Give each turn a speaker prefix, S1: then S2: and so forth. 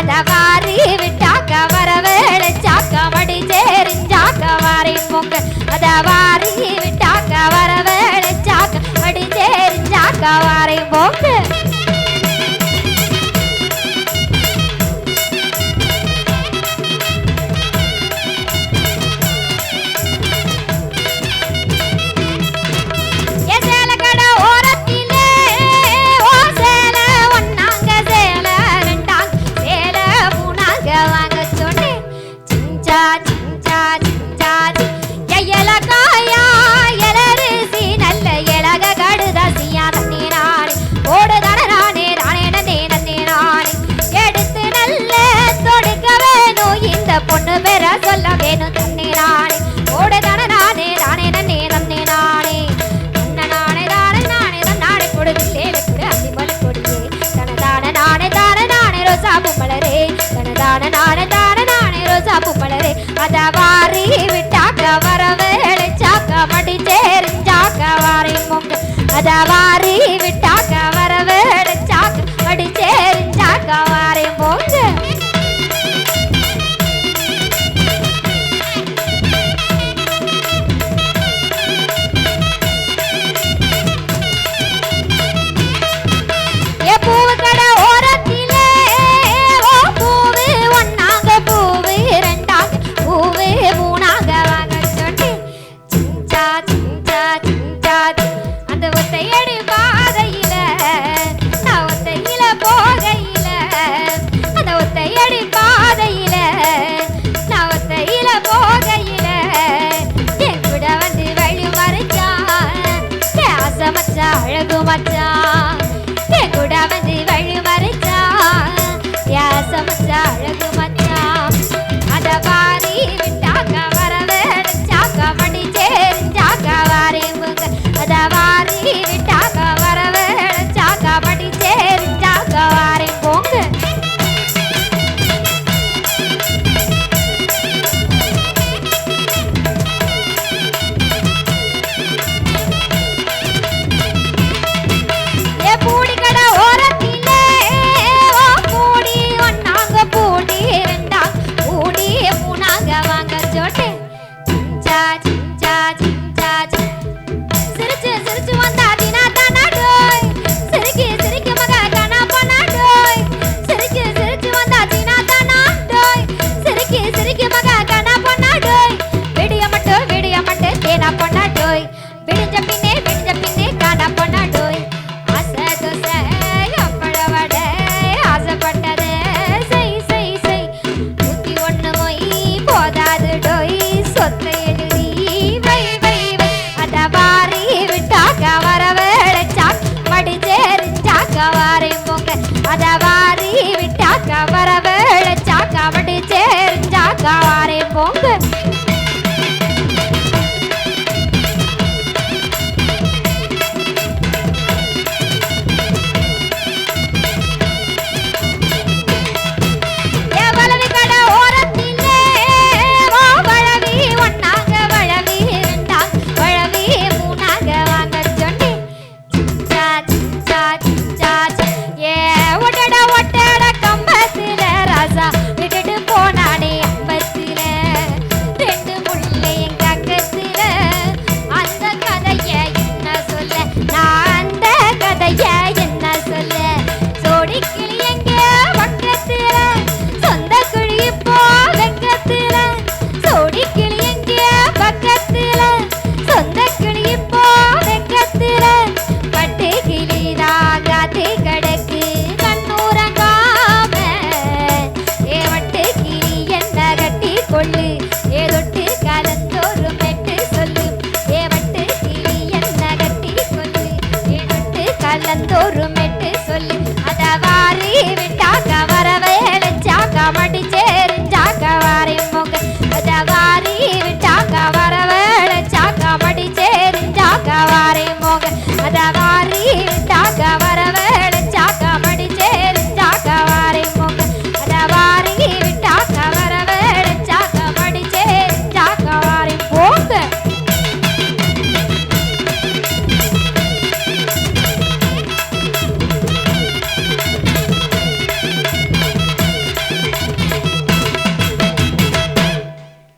S1: அலவாரி விட்டாக்க வரவேளை சாக்க வடி சேரிஞ்சாக்க வாரி பொங்க அதவா சொல்ல வேணும் தன்னே நானே. ஓட தானே நானே தானே நன்னே நன்னே நானே நன்ன நானே தானே நானே நானே கொடுதில்லே கூட அந்திமலி கொடியே தனதான நானே தானே நானே ரோசா பூமலரே தனதான நானே தானே நானே ரோசா பூமலரே அத வாரி விட்டாக்க வர வேலை சாக்க மடி சேரிஞ்சாக்க வாரி மொக்க. அத வாரி என் கூட somebody